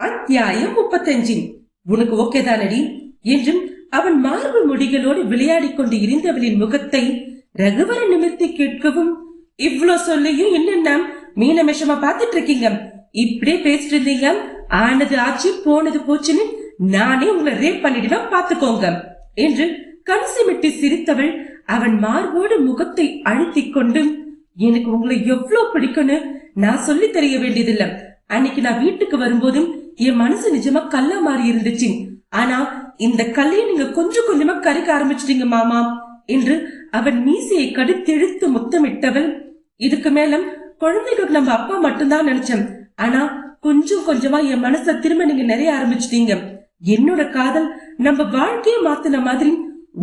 அத்தியாயம் முப்பத்தஞ்சு. உனக்கு ஓகே தானடி என்றும் அவன் மார்பு முடிகளோடு விளையாடிக் கொண்டு இருந்தவளின் முகத்தை ரகுவரன் நிமிர்த்தி கேட்கவும் இவ்ளோ சொல்லியும் என்னென்ன மீனமேஷமா பாத்துட்டு இருக்கீங்க. இப்படியே பேசிட்டு இருந்தீங்க. ஆனது ஆச்சு போனது போச்சுன்னு நானே உங்களை ரேப் பண்ணிடுவேன் பாத்துக்கோங்க என்று கண் சிமிட்டி சிரித்தவள் அவன் மார்போடு முகத்தை அழுத்திக் கொண்டு எனக்கு உங்களை எவ்வளவு பிடிக்கும்னு நான் சொல்லி தெரிய வேண்டியதில்லை. அன்னைக்கு நான் வீட்டுக்கு வரும்போதும் என் மனசு நிஜமா கல்லா மாறி இருந்துச்சு. ஆனா இந்த கல்லையை நீங்க கொஞ்சம் கொஞ்சமா கரைக்க ஆரம்பிச்சிட்டீங்க மாமா என்று அவன் மீசையை கடித்தெழுத்து முத்தமிட்டவள். இதுக்கு மேலும் குழந்தைகளுக்கு நம்ம அப்பா மட்டும்தான் நினைச்சேன் ஆனா கொஞ்சம் கொஞ்சமா என் மனச திரும்ப நீங்க நிறைய ஆரம்பிச்சிட்டீங்க. என்னோட காதல் நம்ம வாழ்க்கையை மாத்தின மாதிரி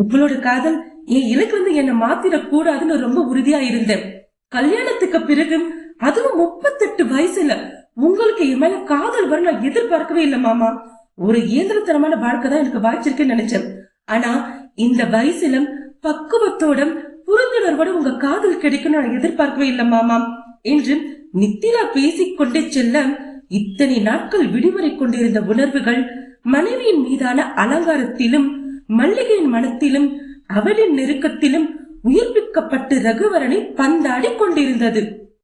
உங்களோட காதல் என் இலக்கு வந்து என்ன மாத்திர கூடாதுன்னு ரொம்ப உறுதியா இருந்தேன். கல்யாணத்துக்கு பிறகு அதுவும் முப்பத்தெட்டு வயசுல உங்களுக்கு என் மேல காதல் வர நான் எதிர்பார்க்கவே இல்லை மாமா. ஒரு இயந்திரத்தனமான வாழ்க்கை தான் எனக்கு வாய்ச்சிருக்குன்னு நினைச்சேன். ஆனா இந்த வயசிலும் பக்குவத்தோட புரிந்துணர்வோட உங்க காதல் கிடைக்கும் நான் எதிர்பார்க்கவே இல்லை மாமா. என்று நித்திலா பேசிக் கொண்டே செல்ல இத்தனை நாட்கள் விடுமுறை கொண்டிருந்த உணர்வுகள் மனைவியின் மீதான அலங்காரத்திலும் மல்லிகையின் மனத்திலும் அவளின் நெருக்கத்திலும் உயிர்ப்பிக்கப்பட்டு ரகுவரனை பந்தாடி கொண்டிருந்தது.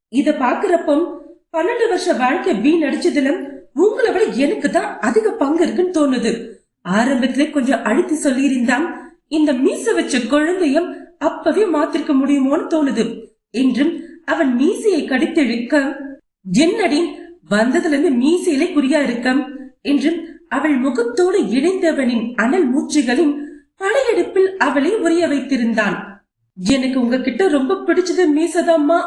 இத பாக்குறப்போ பன்னெண்டு வருஷ வாழ்க்கை வீண் அடிச்சதிலும் உங்களை விட எனக்கு தான் அதிக பங்கு இருக்குன்னு தோணுது. ஆரம்பத்திலே கொஞ்சம் அழுத்தி சொல்லியிருந்தான் இந்த மீச வச்ச குழந்தையும் அப்பவே மாத்திருக்க முடியுமோன்னு தோணுது. என்றும் அவன் மீசையை கடித்தெழுக்க என்னடி வந்ததுல இருந்து மீசையிலே குறியா இருக்க? என்றும் அவள் முகத்தோடு இணைந்தவனின் அனல் மூச்சுகளின் படையெடுப்பில் அவளை உரிய வைத்திருந்தான். எனக்கு உங்ககிட்ட ரொம்ப பிடிச்சது மீசதாம்மா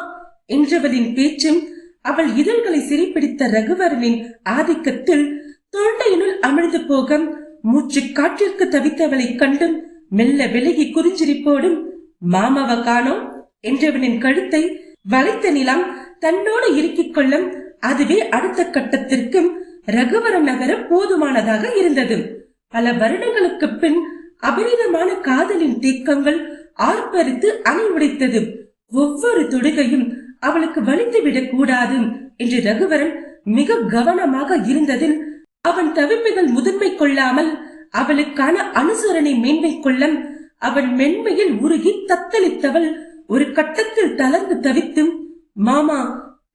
என்றவளின் பேச்சும் அவள் இதழ்களை சிறைப்பிடித்த ரகுவரனின் ஆதிக்கத்தில் தொண்டையினுள் அமிழ்ந்து போக மூச்சு காற்றிற்கு தவித்தவளை கண்டும் மெல்ல விலகி குறிஞ்சிரிப்போடும் மாமாவ காணோம் என்றவனின் கழுத்தை வளைத்த நிலம் தன்னோடு இறுக்கிக் கொள்ளும் அதுவே அடுத்த கட்டத்திற்கும் ரகுவரன் நகர போதுமானதாக இருந்தது. பல வருடங்களுக்கு பின் அபரிதமான காதலின் தேக்கங்கள் ஆர்ப்பரித்து அணை உடைத்தது. ஒவ்வொரு தொடுகையும் அவளுக்கு வலித்து விடக் கூடாது என்று ரகுவரன் மிக கவனமாக இருந்ததில் அவன் தவிப்புகள் முதன்மை கொள்ளாமல் அவளுக்கான அனுசரணை மேன்மை கொள்ள அவன் மென்மையில் உருகி தத்தளித்தவள் ஒரு கட்டத்தில் தளர்ந்து தவித்தும் மாமா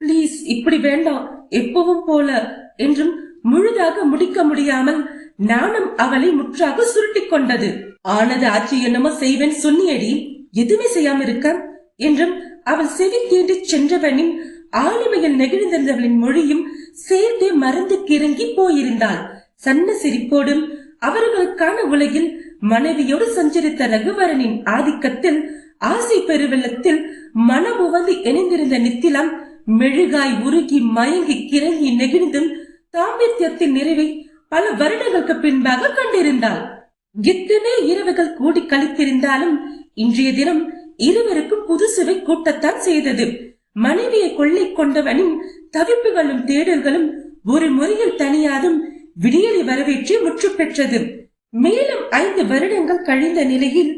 ப்ளீஸ் இப்படி வேண்டாம் எப்பவும் போல என்றும் முழுதாக முடிக்க முடியாமல் நானும் அவளை முற்றாக சுருட்டிக் கொண்டது. ஆனது ஆட்சி என்னமோ செய்வேன் சொன்னியடி. எதுவுமே செய்யாம இருக்க என்றும் அவள் செவி தீண்டி சென்றவனின் ஆளுமையில் நெகிழ்ந்திருந்தவளின் மொழியும் சேர்த்து மறந்து கிறங்கி போயிருந்தாள். சன்ன சிரிப்போடும் அவர்களுக்கான உலகில் மனைவியோடு சஞ்சரித்த ரகுவரனின் ஆதிக்கத்தில் ஆசை பெருவெள்ளத்தில் மனம் உவந்து இணைந்திருந்த நித்திலம் மெழுகாய் உருகி மயங்கி கிறங்கி நெகிழ்ந்தும் தாம்பத்தியத்தின் நிறைவை பல வருடங்களுக்கு பின்பாக கண்டிருந்தாள். எத்தனை இரவுகள் கூடி கழித்திருந்தாலும் இன்றைய தினம் இருவருக்கும் புதுசுவை கூட்டத்தான் செய்தது. மனைவியை கொள்ளை கொண்டவனின் தவிப்புகளும் தேடல்களும் ஒரு முறையில் தனியாதும் விடியலை வரவேற்றி முற்று பெற்றது. மேலும் ஐந்து வருடங்கள் கழிந்த நிலையில்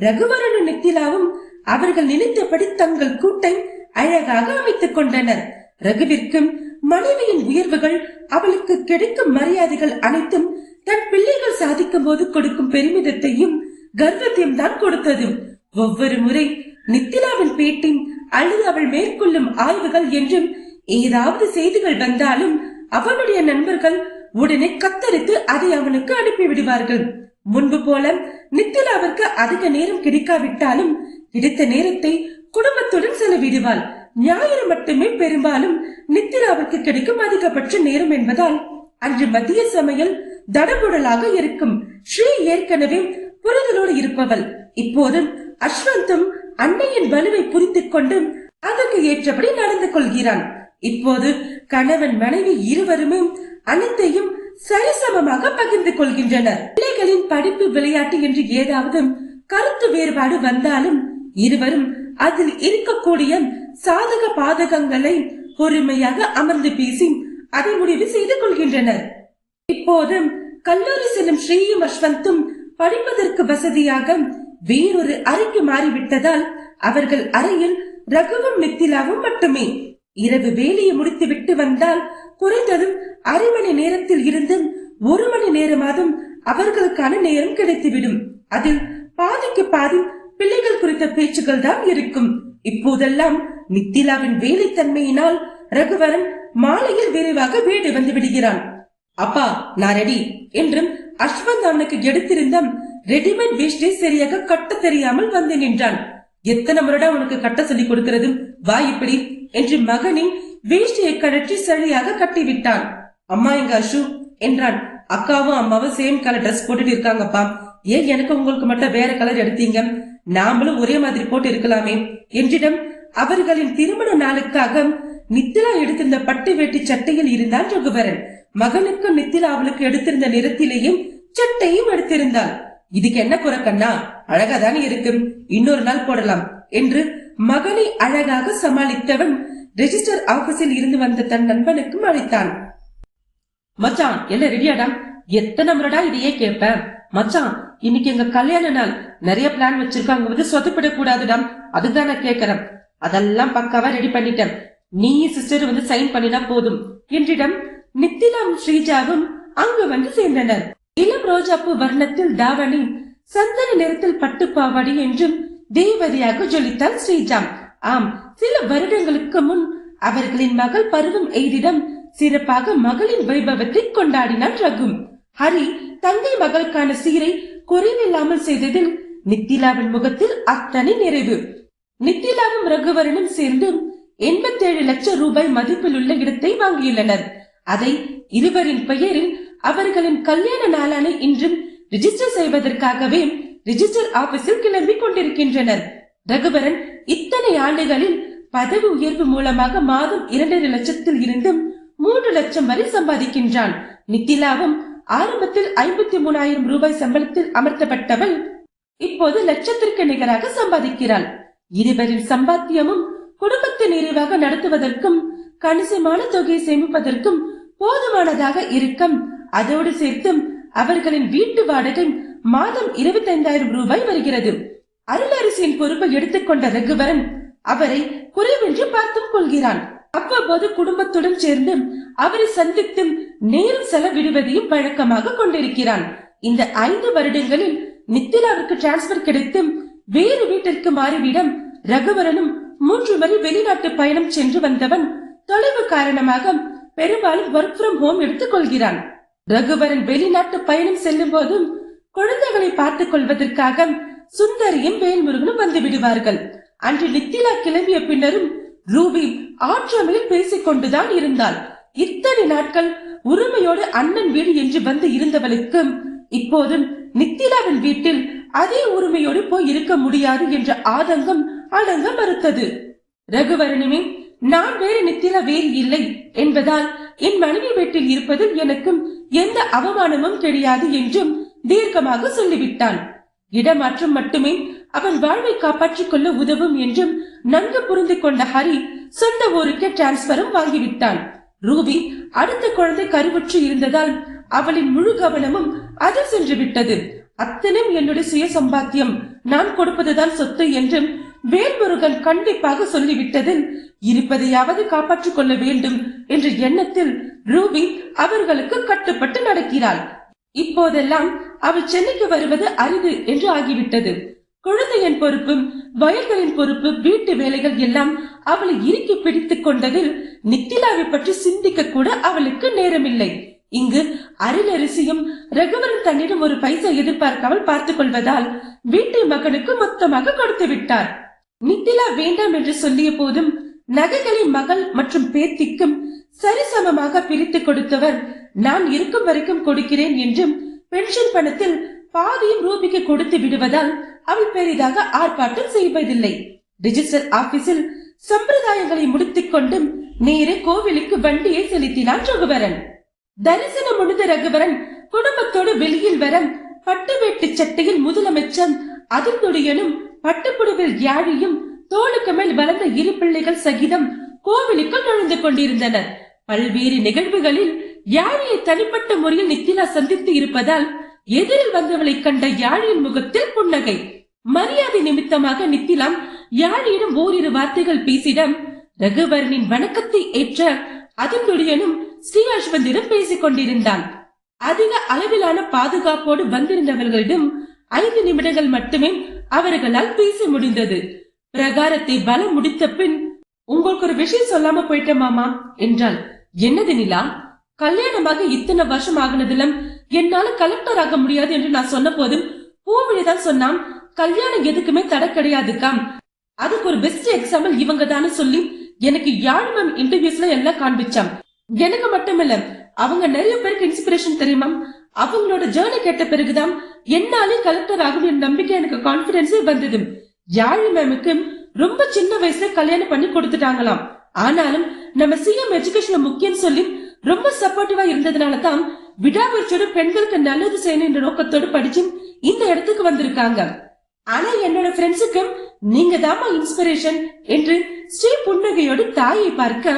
ரகுவரனும் நித்திலாவும் அவர்கள் நினைத்தபடி தங்கள் கூட்டை அழகாக அமைத்துக் கொண்டனர். ரகுவிற்கும் மனைவியின் உயர்வுகள் அவளுக்கு கிடைக்கும் மரியாதைகள் அனைத்தும் தன் பிள்ளைகள் சாதிக்கும் போது கொடுக்கும் பெருமிதத்தையும் கர்வத்தையும் தான் கொடுத்தது. ஒவ்வொரு முறை நித்திலாவின் பேட்டின் அல்லது அவள் மேற்கொள்ளும் ஆய்வுகள் என்றும் ஏதாவது செய்திகள் வந்தாலும் அவனுடைய நண்பர்கள் உடனே கத்தரித்து அதை அவனுக்கு அனுப்பிவிடுவார்கள். முன்பு போல நித்திலாவிற்கு அதிக நேரம் கிடைக்காவிட்டாலும் கிடைத்த நேரத்தை குடும்பத்துடன் செலவிடுவாள். ஞாயிறு மட்டுமே பெரும்பாலும் நித்திலாவிற்கு கிடைக்கும் அதிகபட்ச நேரம் என்பதால் அன்று மதிய சமையல் தடபுடலாக இருக்கும். ஸ்ரீ ஏற்கனவே புரிதலோடு இருப்பவள். இப்போது அஸ்வந்தும் அன்னையின் வலுவை புரிந்து கொண்டு அதற்கு ஏற்றபடி நடந்து கொள்கிறான். இப்போது கணவன் மனைவி இருவருமே அனைத்தையும் சரிசமமாக பகிர்ந்து கொள்கின்றனர். பிள்ளைகளின் படிப்பு விளையாட்டு என்று ஏதாவது கருத்து வேறுபாடு வந்தாலும் இருவரும் அதில் இருக்கக்கூடிய சாதக பாதகங்களை பொறுமையாக அமர்ந்து பேசி அதை முடிவு செய்து கொள்கின்றனர். இப்போது கல்லூரி செல்லும் ஸ்ரீயும் அஸ்வந்தும் படிப்பதற்கு வசதியாக வேறொரு அறைக்கு மாறிவிட்டதால் அவர்கள் அறையில் ரகுவும் மித்திலாவும் மட்டுமே. இரவு வேலையை முடித்து விட்டு வந்தால் குறைந்ததும் அரை மணி நேரத்தில் இருந்து ஒரு மணி நேரமாதும் அவர்களுக்கான நேரம் கிடைத்துவிடும். அதில் பாதிக்கு பாதி பிள்ளைகள் குறித்த பேச்சுகள் தான் இருக்கும். இப்போதெல்லாம் மித்திலாவின் வேலைத்தன்மையினால் ரகுவரன் மாலையில் விரைவாக வீடு வந்து விடுகிறான். அப்பா நான் ரெடி என்றும் அஸ்வந்த் அவனுக்கு எடுத்திருந்த ரெடிமேட் வேஷ்டி சரியாக கட்ட தெரியாமல் வந்து நின்றான். எத்தனை வருடம் உனக்கு கட்ட சொல்லி கொடுக்கிறது? வா இப்படி என்று மகனின் வேஷ்டியை கழற்றி சரியாக கட்டிவிட்டான். அம்மா எங்க அஷு என்றான். அக்காவும் அம்மாவும் சேம் கலர் ட்ரெஸ் போட்டுட்டு இருக்காங்கப்பா. ஏன் எனக்கு உங்களுக்கு மட்டும் வேற கலர் எடுத்தீங்க? நாமளும் ஒரே மாதிரி போட்டு இருக்கலாமே என்றிடம் அவர்களின் திருமண நாளுக்காக நித்திலா எடுத்திருந்த பட்டு வேட்டி சட்டையில் இருந்தான் ரகுவரன். மகனுக்கு நித்திலா அவளுக்கு எடுத்திருந்த நிறத்திலேயும் சட்டையும் எடுத்திருந்தாள். இதுக்கு என்ன குறை கண்ணா? அழகாதானே இருக்கு இன்னொரு நாள் போடலாம் என்று மகனை அழகாக சமாளித்தவன் ரெஜிஸ்டர் ஆபீஸில் இருந்து வந்த தன் நண்பனுக்கும் அளித்தான் மச்சான் என்ன ரெடியாடா எத்தனை முறைடா இதையே கேட்பேன் மச்சான் இன்னைக்கு எங்க கல்யாண நாள். நிறைய பிளான் வச்சிருக்காங்க வந்து சொதப்பிடக் கூடாதுடா அதுதான் நான் கேட்கறேன் அதெல்லாம் பக்காவா ரெடி பண்ணிட்டேன். நீ சிஸ்டர் வந்து சைன் பண்ணினா போதும் என்றிடம் நித்திலாம் ஸ்ரீஜாவும் அங்கு வந்து சேர்ந்தனர். இளம் ரோஜாப்பு வர்ணத்தில் தாவணி சந்தன நிறத்தில் பட்டு பாவாடி என்றும் தேவதையாக ஜொலித்தாள் ஸ்ரீஜாம். ஆம் சில வருடங்களுக்கு முன் அவர்களின் மகள் பருவம் எய்திடம் சிறப்பாக மகளின் வைபவத்தை கொண்டாடினான் ரகு. ஹரி தங்கை மகளுக்கான சீரை குறைவில்லாமல் செய்ததில் நித்திலாவின் முகத்தில் அத்தனை நிறைவு. நித்திலாவும் ரகுவரனும் சேர்ந்து எண்பத்தேழு லட்சம் ரூபாய் மதிப்பில் உள்ள இடத்தை வாங்கியுள்ளனர். அதை இருவரின் பெயரில் அவர்களின் கல்யாண நாளான இன்றும் ரிஜிஸ்டர் செய்வதற்காகவே ரிஜிஸ்டர் ஆபீஸில் கிளம்பி கொண்டிருக்கின்றனர். ரகுவரன் இத்தனை ஆண்டுகளில் பதவி உயர்வு மூலமாக மாதம் இரண்டரை லட்சத்தில் இருந்தும் மூன்று லட்சம் வரை சம்பாதிக்கின்றான். நித்திலாவும் ஆரம்பத்தில் ஐம்பத்தி மூணாயிரம் ரூபாய் சம்பளத்தில் அமர்த்தப்பட்டவள் இப்போது லட்சத்திற்கு நிகராக சம்பாதிக்கிறாள். இருவரின் சம்பாத்தியமும் குடும்பத்தை நிறைவாக நடத்துவதற்கும் கணிசமான தொகையை சேமிப்பதற்கும் போதுமானதாக இருக்கும். அதோடு சேர்த்தும் அவர்களின் வீட்டு வாடகை மாதம் இருபத்தைந்தாயிரம் ரூபாய் வருகிறது. அருளரசியின் பொறுப்பை எடுத்துக்கொண்ட ரகுவரன் அவரை குறைவென்று பார்த்துக் கொள்கிறான். அவ்வப்போது குடும்பத்துடன் சேர்ந்து அவரை சந்தித்து நேரம் செலவிடுவதையும் வழக்கமாக கொண்டிருக்கிறான். இந்த ஐந்து வருடங்களில் நித்திலாவிற்கு டிரான்ஸ்பர் கிடைத்து வேறு வீட்டிற்கு மாறிவிடம் ரகுவரனும் மூன்று முறை வெளிநாட்டு பயணம் சென்று வந்தவன் தொலைவு காரணமாக பெரும்பாலும் ஒர்க் ஃப்ரம் ஹோம் எடுத்துக் கொள்கிறான். ரகுவரன் வெளிநாட்டு பயணம் செல்லும் போதும் குழந்தைகளை பார்த்துக் கொள்வதற்காக சுந்தரியும் வேல்முருகனும் வந்து விடுவார்கள். அன்று நித்திலா கிளம்பிய பின்னரும் ரூபி ஆற்றமையில் பேசிக் கொண்டுதான் இருந்தாள். இத்தனை நாட்கள் உரிமையோடு அண்ணன் வீடு என்று வந்து இருந்தவளுக்கு இப்போதும் நித்திலாவின் வீட்டில் அதே உரிமையோடு போய் இருக்க முடியாது என்ற ஆதங்கம் அடங்க மறுத்தது. ரகுவரனுமே நான் வேறு நித்திலா வேறு இல்லை என்பதால் என் மனைவி வீட்டில் இருப்பதில் எனக்கும் எந்த அவமானமும் கிடையாது என்றும் தீர்க்கமாக சொல்லிவிட்டான். இடமாற்றம் மட்டுமே அவன் வாழ்வை காப்பாற்றிக் கொள்ள உதவும் என்றும் நன்கு புரிந்து கொண்ட ஹரி சொந்த ஊருக்கு டிரான்ஸ்பரும் வாங்கிவிட்டான். ரூபி அடுத்த குழந்தை கருவுற்று இருந்ததால் அவளின் முழு கவனமும் அதில் சென்று விட்டது அத்தனையும் என்னுடைய சுய சம்பாத்தியம் நான் கொடுப்பதுதான் சொத்து என்றும் வேல்முருகன் கண்டிப்பாக சொல்லிவிட்டதில் இருப்பதையாவது காப்பாற்றிக் கொள்ள வேண்டும் என்ற எண்ணத்தில் ரூபி அவர்களுக்கு கட்டுப்பட்டு நடக்கிறாள். இப்போதெல்லாம் அவள் சென்னைக்கு வருவது அரிது என்று ஆகிவிட்டது. குழந்தையின் பொறுப்பும் வயல்களின் பொறுப்பு வீட்டு வேலைகள் எல்லாம் அவளை இறுக்கி பிடித்துக் கொண்டதில் நித்திலாவை பற்றி சிந்திக்க கூட அவளுக்கு நேரமில்லை. இங்கு அருளரிசியும் ரகுவரன் தன்னிடம் ஒரு பைசா எதிர்பார்க்காமல் பார்த்துக் கொள்வதால் வீட்டு மகனுக்கு மொத்தமாக கொடுத்து விட்டார். நித்திலா வேண்டாம் என்று சொல்லிய போதும் நகைகளை மகள் மற்றும் பேத்திக்கும் சரிசமமாக பிரித்து கொடுத்தவர் நான் இருக்கும் வரைக்கும் கொடுக்கிறேன் என்றும் பென்ஷன் பணத்தில் பாதியும் ரூபிக்கு கொடுத்து விடுவதால் அவள் பெரிதாக ஆர்ப்பாட்டம் செய்வதில்லை. ரிஜிஸ்டர் ஆபீஸில் சம்பிரதாயங்களை முடித்துக் கொண்டும் நேரே கோவிலுக்கு வண்டியை செலுத்தினான் ரகுவரன். தரிசனம் முடிந்த ரகுவரன் குடும்பத்தோடு வெளியில் வர பட்டு வேட்டு சட்டையில் முதலமைச்சர் அதிர்ந்துடையனும் பட்டுப்புடவில் யாழியும் தோளுக்கு மேல் வளர்ந்த இரு பிள்ளைகள் சகிதம் கோவிலுக்குள் நுழைந்து கொண்டிருந்தனர். பல்வேறு நிகழ்வுகளில் யாழியை தனிப்பட்ட முறையில் நித்திலா சந்தித்து இருப்பதால் எதிரில் வந்தவளை கண்ட யாழியின் முகத்தில் புன்னகை. மரியாதை நிமித்தமாக நித்திலாம் யாழியிடம் ஓரிரு வார்த்தைகள் பேசிடம் ரகுவரனின் வணக்கத்தை ஏற்ற அதனுடையனும் ஸ்ரீ அஸ்வந்திடம் பேசிக் கொண்டிருந்தான். அதிக அளவிலான பாதுகாப்போடு வந்திருந்தவர்களிடம் ஐந்து நிமிடங்கள் மட்டுமே அவர்களால் பேச முடிந்தது. பிரகாரத்தை பலம் முடித்த பின் உங்களுக்கு ஒரு விஷயம் சொல்லாம போயிட்டேன் மாமா என்றாள். என்னது நிலா? கல்யாணமாக இத்தனை வருஷம் ஆகினதிலும் என்னால கலெக்டர் ஆக முடியாது என்று நான் சொன்ன போதும் பூவிழிதான் சொன்னான் கல்யாணம் எதுக்குமே தடை கிடையாதுக்காம். அதுக்கு ஒரு பெஸ்ட் எக்ஸாம்பிள் இவங்க தானே சொல்லி எனக்கு யாழ் மேம் இன்டர்வியூஸ்ல எல்லாம் காண்பிச்சாம். எனக்கு மட்டுமில்ல அவங்க நிறைய பேருக்கு இன்ஸ்பிரேஷன் தெரியுமா அவங்களோட ஜேர்னி கேட்ட பிறகுதான் என்னாலே கலெக்டர் ஆகும் என் நம்பிக்கை எனக்கு கான்பிடன்ஸே வந்தது. யாழி மேமுக்கு ரொம்ப சின்ன வயசுல கல்யாணம் பண்ணி கொடுத்துட்டாங்களாம். ஆனாலும் நம்ம சிஎம் எஜுகேஷன் முக்கியம் சொல்லி ரொம்ப சப்போர்ட்டிவா இருந்ததுனால தான் விடாமுயற்சியோட பெண்களுக்கு நல்லது செய்யணும் என்ற நோக்கத்தோடு படிச்சு இந்த இடத்துக்கு வந்திருக்காங்க. ஆனா என்னோட ஃப்ரெண்ட்ஸுக்கு நீங்க தாமா இன்ஸ்பிரேஷன் என்று ஸ்ரீ புன்னகையோடு தாயை பார்க்க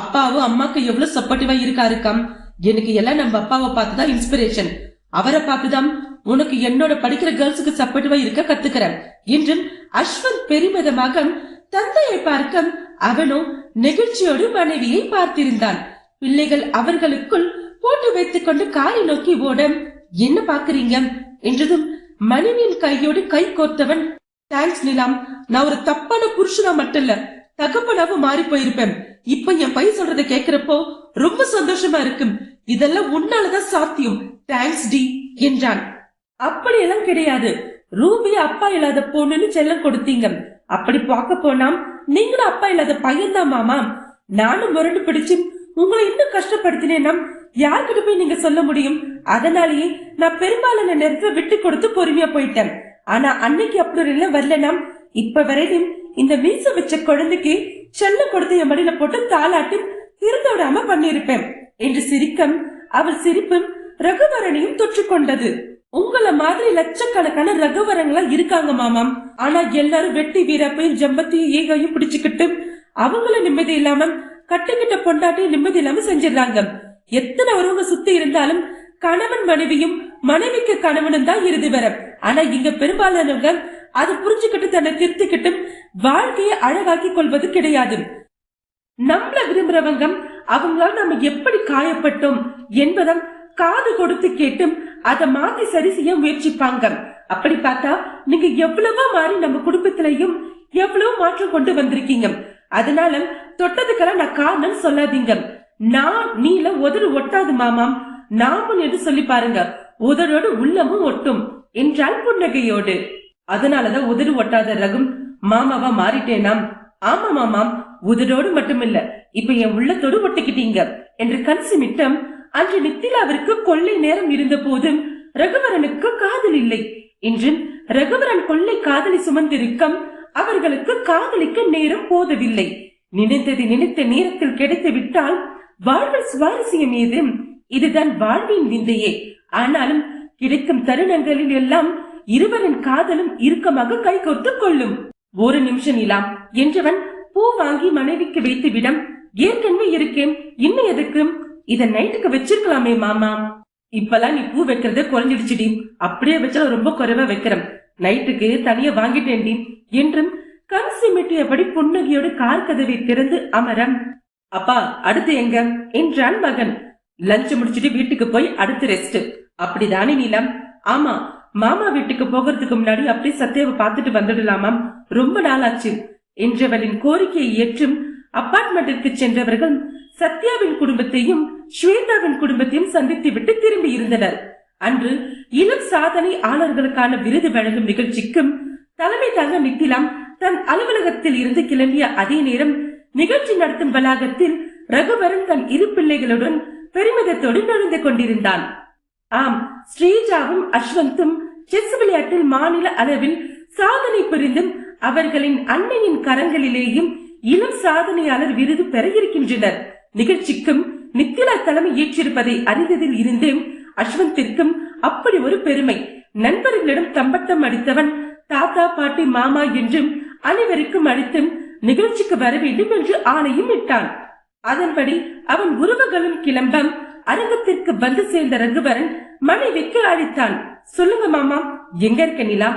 அப்பாவும் அம்மாக்கு எவ்வளவு சப்போர்ட்டிவா இருக்காருக்காம். எனக்கு எல்லாம் நம்ம அப்பாவை பார்த்து தான் இன்ஸ்பிரேஷன் அவரை பார்த்துதான் உனக்கு என்னோட படிக்கிற கேர்ள்ஸுக்கு சப்போர்ட்டிவா இருக்க கத்துக்கிறேன். என்றும் அஸ்வந்த் பெருமிதமாக தந்தையை பார்க்க அவனும் நெகிழ்ச்சியோடு மனைவியை பார்த்திருந்தான். பிள்ளைகள் அவர்களுக்குள் போட்டு வைத்துக் கொண்டு காரை நோக்கி ஓட என்ன பாக்குறீங்க என்றதும் மனைவியின் கையோடு கை கோர்த்தவன் தேங்க்ஸ் நிலாம் நான் ஒரு தப்பான புருஷனா மட்டும் இல்ல. தகப்பனாவும் மாறி போயிருப்பேன். இப்ப என் பையன் சொல்றத கேக்குறப்போ ரொம்ப சந்தோஷமா இருக்கும். இதெல்லாம் உன்னாலதான் சாத்தியம். தேங்க்ஸ் டி என்றான். அப்படியெல்லாம் கிடையாது. ரூபி அப்பா இல்லாத பொண்ணுன்னு செல்லம் கொடுத்தீங்க. அப்படி பார்க்க போனா நீங்களும் அப்பா இல்லாத பையன்தான் மாமா. நானும் முரண்டு பிடிச்சு உங்களை இன்னும் கஷ்டப்படுத்தினேன்னா யார்கிட்ட போய் நீங்க சொல்ல முடியும்? அதனாலேயே நான் பெரும்பாலான நேரத்துல விட்டு கொடுத்து பொறுமையா போயிட்டேன். ஆனா அன்னைக்கு அப்படி எல்லாம் வரலனா இப்ப வரையிலும் இந்த மீச வச்ச குழந்தைக்கு செல்ல கொடுத்து என் மடியில போட்டு தாளாட்டி திருந்த விடாம பண்ணியிருப்பேன் என்று சிரிக்கம் அவள் சிரிப்பும் ரகுவரனையும் தொற்றுக்கொண்டது. உங்கள மாதிரி லட்சக்கணக்கான ரகுவரங்களா இருக்காங்க மாமாம். ஆனா எல்லாரும் வெட்டி வீரப்பையும் ஜம்பத்தையும் ஈகையும் பிடிச்சுக்கிட்டு அவங்கள நிம்மதி இல்லாம கட்டுக்கிட்ட பொண்டாட்டையும் நிம்மதி இல்லாம செஞ்சிடறாங்க. எத்தனை ஒருவங்க சுத்தி இருந்தாலும் கணவன் மனைவியும் மனைவிக்கு கணவனும் தான் இறுதி வர. ஆனா இங்க பெரும்பாலானவங்க அதை புரிஞ்சுக்கிட்டு தன்னை திருத்திக்கிட்டும் வாழ்க்கையை அழகாக்கி கொள்வது கிடையாது நம்மள விரும்புறவங்க அவங்களால நம்ம எப்படி காயப்பட்டோம் என்பதும் காது கொடுத்து கேட்டும் அதை மாத்தி சரி செய்ய முயற்சிப்பாங்க. அப்படி பார்த்தா நீங்க எவ்வளவோ மாறி நம்ம குடும்பத்திலையும் எவ்வளவு மாற்றம் கொண்டு வந்திருக்கீங்க. அதனால தொட்டதுக்கெல்லாம் நான் காரணம் சொல்லாதீங்க. நான் நீல உதடு ஒட்டாது மாமாம் நாமும் என்று சொல்லி பாருங்க. உதடோடு உள்ளமும் ஒட்டும். என்றால் புன்னகையோடு. அதனாலதான் உதடு ஒட்டாத ரகும் மாமாவா மாறிட்டேனாம் ஆமா மாமாம் உதடோடு மட்டுமில்ல. இப்ப என் உள்ளத்தோடு ஒட்டிக்கிட்டீங்க. என்று கண் சிமிட்டம் அன்று நித்திலாவிற்கு கொள்ளை நேரம் இருந்த போதும் ரகுவரனுக்கு காதல் இல்லை. இன்று ரகுவரன் கொள்ளை காதலி சுமந்திருக்கம் அவர்களுக்கு காதலிக்க நேரம் போதவில்லை. நினைத்தது நினைத்த நேரத்தில் கிடைத்து விட்டால் வாழ்வில் சுவாரஸ்யம் ஏது? இதுதான் வாழ்வின் விந்தையே. ஆனாலும் கிடைக்கும் தருணங்களில் எல்லாம் இருவரின் காதலும் இறுக்கமாக கைகோர்த்து கொள்ளும். ஒரு நிமிஷம் இலாம் என்றவன் பூ வாங்கி மனைவிக்கு வைத்து விடம் ஏற்கனவே இருக்கேன்? இன்னும் எதுக்கு? இத நைட்டுக்கு வச்சிருக்கலாமே மாமா. இப்பெல்லாம் நீ பூ வைக்கிறத குறைஞ்சிடுச்சுடி. அப்படியே வச்சா ரொம்ப குறைவா வைக்கிறேன். நைட்டுக்கு தனியா வாங்கிட்டேன்டி என்றும் கண் சிமிட்டியபடி புன்னகையோடு கார் கதவை திறந்து அமரம். அப்பா அடுத்து எங்க? என்றான் மகன். லஞ்ச் முடிச்சிட்டு வீட்டுக்கு போய் அடுத்து ரெஸ்ட் அப்படிதானே நீலம். ஆமா மாமா வீட்டுக்கு போகிறதுக்கு முன்னாடி அப்படியே சத்யாவை பார்த்துட்டு வந்துடலாமாம். ரொம்ப நாளாச்சு. என்றவளின் கோரிக்கையை ஏற்றும் அப்பார்ட்மெண்ட்டிற்கு சென்றவர்கள் சத்யாவின் குடும்பத்தையும் ஸ்வேதாவின் குடும்பத்தையும் சந்தித்து விட்டு திரும்பி இருந்தனர். அன்று இளம் சாதனை ஆளர்களுக்கான விருது வழங்கும் நிகழ்ச்சிக்கும் தலைமை தங்க நித்திலாம் தன் அலுவலகத்தில் இருந்து கிளம்பிய அதே நேரம் நிகழ்ச்சி நடத்தும் வளாகத்தில் ரகுவரன் தன் இரு பிள்ளைகளுடன் பெருமிதத்தோடு நுழைந்து கொண்டிருந்தான். ஆம் ஸ்ரீஜாவும் அஸ்வந்தும் செஸ் விளையாட்டில் மாநில அளவில் சாதனை புரிந்தும் அவர்களின் அன்னையின் கரங்களிலேயும் இளம் சாதனையாளர் விருது பெற இருக்கின்றனர். நிகழ்ச்சிக்கும் நித்திலா தலைமை ஏற்றிருப்பதை அறிந்ததில் இருந்தே அஸ்வந்திற்கும் அப்படி ஒரு பெருமை. நண்பர்களிடம் தம்பட்டம் அடித்தவன் தாத்தா பாட்டி மாமா என்றும் அனைவருக்கும் அளித்தும் நிகழ்ச்சிக்கு வர வேண்டும் என்று ஆணையும் இட்டான். அதன்படி அவன் உறவுகளும் கிளம்பம் அரங்கத்திற்கு வந்து சேர்ந்த ரகுவரன் மனைவிக்கு அழைத்தான். சொல்லுங்க மாமா எங்க இருக்க நிலா?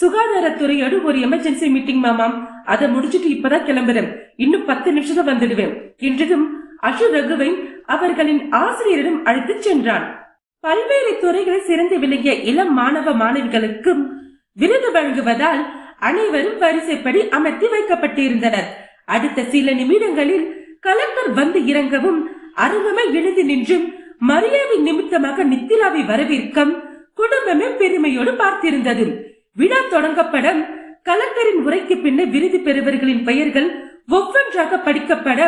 சுகாதாரத்துறையோடு ஒரு எமர்ஜென்சி மீட்டிங் மாமாம் அதை முடிச்சிட்டு இப்பதான் கிளம்புறேன். இன்னும் பத்து நிமிஷத்துல வந்துடுவேன். என்றதும் அசு ரகுவை அவர்களின் ஆசிரியரிடம் அழைத்து சென்றான். பல்வேறு துறைகளில் சிறந்து விளங்கிய இளம் மாணவ மாணவிகளுக்கும் விருது வழங்குவதால் அனைவரும் வரிசைப்படி அமர்த்தி வைக்கப்பட்டிருந்தனர். அடுத்த சில நிமிடங்களில் கலெக்டர் வந்து இறங்கவும் அரங்கமே எழுந்து நின்றும் மரியாதை நிமித்தமாக நித்திலாவை வரவேற்கும் குடும்பமே பெருமையோடு பார்த்திருந்தது. விழா தொடங்கப்படம் கலெக்டரின் உரைக்கு பின்னர் விருது பெறுவர்களின் பெயர்கள் ஒவ்வொன்றாக படிக்கப்பட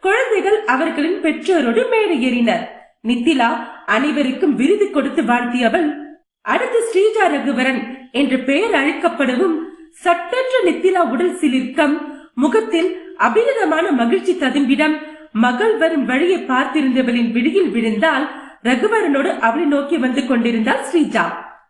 குழந்தைகள் அவர்களின் பெற்றோரோடு மேடை ஏறினர். நித்திலா அனைவருக்கும் விருது கொடுத்து வாழ்த்தியவள் அடுத்து ஸ்ரீஜா ரகுவரன் என்ற பெயர் அழைக்கப்படவும் சட்டென்ற நித்திலா உடல் சிலிர்க்கம் முகத்தில் அபிரதமான மகிழ்ச்சி ததும்பிடம் மகள் வரும் வழியை பார்த்திருந்தவளின் விழியில் விழுந்தால் ரகுவரனோடு அவளை நோக்கி வந்து கொண்டிருந்தாள் ஸ்ரீஜா.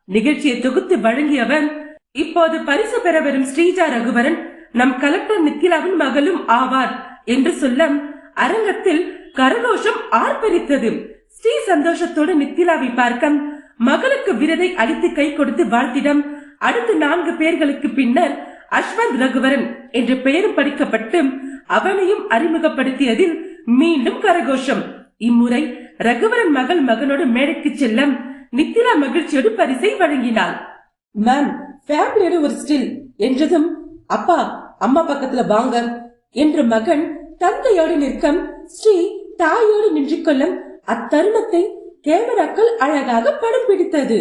நிகழ்ச்சியை தொகுத்து வழங்கியவன் இப்போது பரிசு பெற வரும் ஸ்ரீஜா ரகுவரன் நம் கலெக்டர் நித்திலாவின் மகளும் ஆவார் என்று சொல்ல அரங்கத்தில் கரகோஷம் ஆர்ப்பரித்தது. ஸ்ரீ சந்தோஷத்தோடு நித்திலாவை பார்க்க மகளுக்கு விருதை அளித்து கை கொடுத்து வாழ்த்திடம். அடுத்த நான்கு பேர்களுக்கு பின்னர் அஸ்வந்த் ரகுவரன் என்ற பெயரும் படிக்கப்பட்டு அவனையும் அறிமுகப்படுத்தியதில் மீண்டும் கரகோஷம். இம்முறை ரகுவரன் மகள் மகனோடு மேடைக்கு செல்ல நித்திலா மகிழ்ச்சியோடு பரிசை வழங்கினாள். மேம் ஃபேமிலியோட ஒரு ஸ்டில் என்றதும் அப்பா அம்மா பக்கத்துல வாங்க என்று மகன் தந்தையோடு நிற்கும் ஸ்ரீ தாயோடு நின்று கொள்ளும் அத்தருணத்தை கேமராக்கள் அழகாக படம் பிடித்தது.